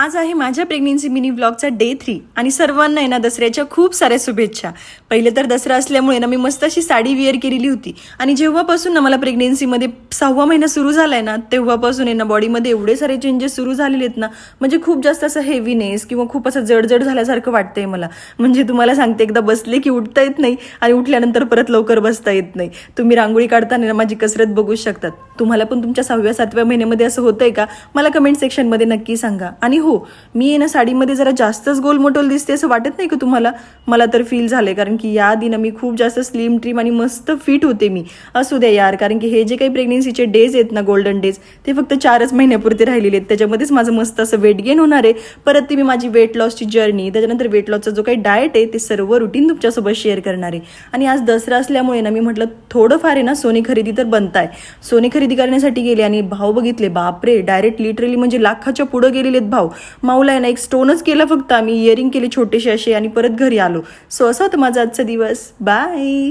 आज आहे माझ्या प्रेग्नेन्सी मिनी ब्लॉगचा डे थ्री आणि सर्वांना आहे ना दसऱ्याच्या खूप साऱ्या शुभेच्छा. पहिले तर दसरा असल्यामुळे ना मी मस्त अशी साडी वेअर केलेली होती. आणि जेव्हापासून ना मला प्रेग्नेन्सीमध्ये सहावा महिना सुरू झाला आहे ना तेव्हापासून आहे ना बॉडीमध्ये एवढे सारे चेंजेस सुरू झालेले आहेत ना म्हणजे खूप जास्त असं हेवीनेस किंवा खूप असं जडजड झाल्यासारखं वाटतंय मला. म्हणजे तुम्हाला सांगते एकदा बसले की उठता येत नाही आणि उठल्यानंतर परत लवकर बसता येत नाही. तुम्ही रांगोळी काढताना ना माझी कसरत बघू शकतात. तुम्हाला पण तुमच्या सहाव्या सातव्या महिन्यामध्ये असं होतंय का? मला कमेंट सेक्शनमध्ये नक्की सांगा. आणि हो हो मी आहे ना साडीमध्ये जरा जास्तच गोलमोटोल दिसते असं वाटत नाही का तुम्हाला? मला तर फील झालंय कारण की या आधी ना मी खूप जास्त स्लिम ट्रीम आणि मस्त फिट होते मी. असू द्या यार कारण की हे जे काही प्रेग्नेन्सीचे डेज आहेत ना गोल्डन डेज ते फक्त चारच महिन्यापुरते राहिलेले आहेत. त्याच्यामध्येच माझं मस्त असं वेट गेन होणार आहे. परत ती मी माझी वेट लॉसची जर्नी त्याच्यानंतर वेट लॉसचा जो काही डाएट आहे ते सर्व रुटीन तुमच्यासोबत शेअर करणार आहे. आणि आज दसरा असल्यामुळे ना मी म्हटलं थोडंफार आहे ना सोने खरेदी तर बनताय. सोने खरेदी करण्यासाठी गेले आणि भाव बघितले बापरे डायरेक्ट लिटरली म्हणजे लाखाच्या पुढं गेलेले आहेत भाव. माऊला आहे ना एक स्टोनच केला फक्त. आम्ही इयरिंग केले छोटेसे असे आणि परत घरी आलो. सो असा होता माझा आजचा दिवस. बाय